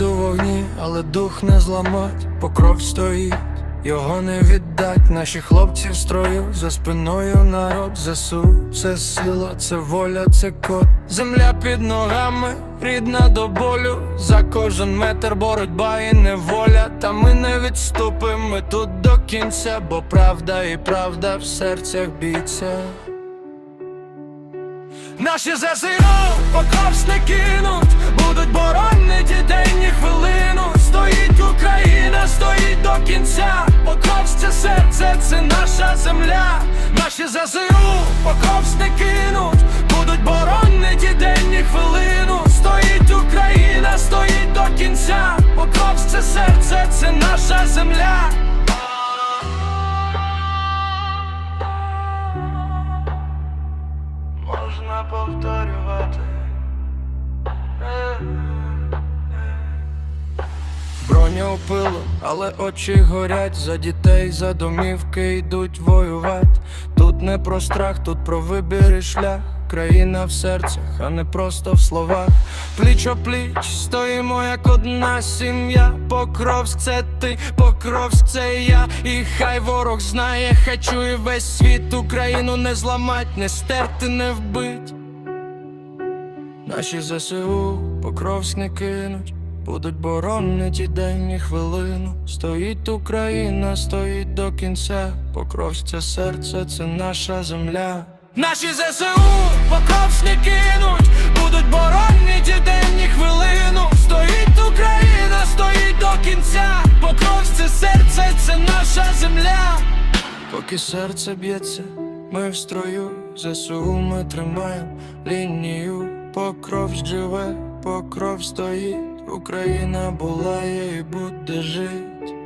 вогні, але дух не зламать, покров стоїть, його не віддать. Наші хлопці в строю, за спиною народ ЗСУ Це сила, це воля, це код. Земля під ногами, рідна до болю. За кожен метр боротьба і неволя. Та ми не відступимо, тут до кінця, бо правда і правда в серцях бійця. Наші ЗСУ покровсь не кинуть, будуть боронити Покровсь це серце, це наша земля. Наші ЗСУ покровсь не кинуть, будуть боронити і хвилину. Стоїть Україна, стоїть до кінця. Покровсь це серце, це наша земля. Можна повторювати. Броня у пилу, але очі горять за дітей, за домівки йдуть воювати. Тут не про страх, тут про вибір і шлях. Країна в серцях, а не просто в словах. Пліч о пліч стоїмо як одна сім'я. Покровськ це ти, Покровськ це я. І хай ворог знає, хай чує весь світ. Україну не зламать, не стерти, не вбить. Наші ЗСУ Покровськ не кинуть, будуть боронити день і хвилину. Стоїть Україна, стоїть до кінця. Покровськ це серце, це наша земля. Наші ЗСУ Покровськ не кинуть, будуть боронити день і хвилину. Стоїть Україна, стоїть до кінця. Покровськ це серце, це наша земля. Поки серце б'ється, ми в строю, ЗСУ ми тримаємо лінію, покров живе, покров стоїть, Україна була і буде жить.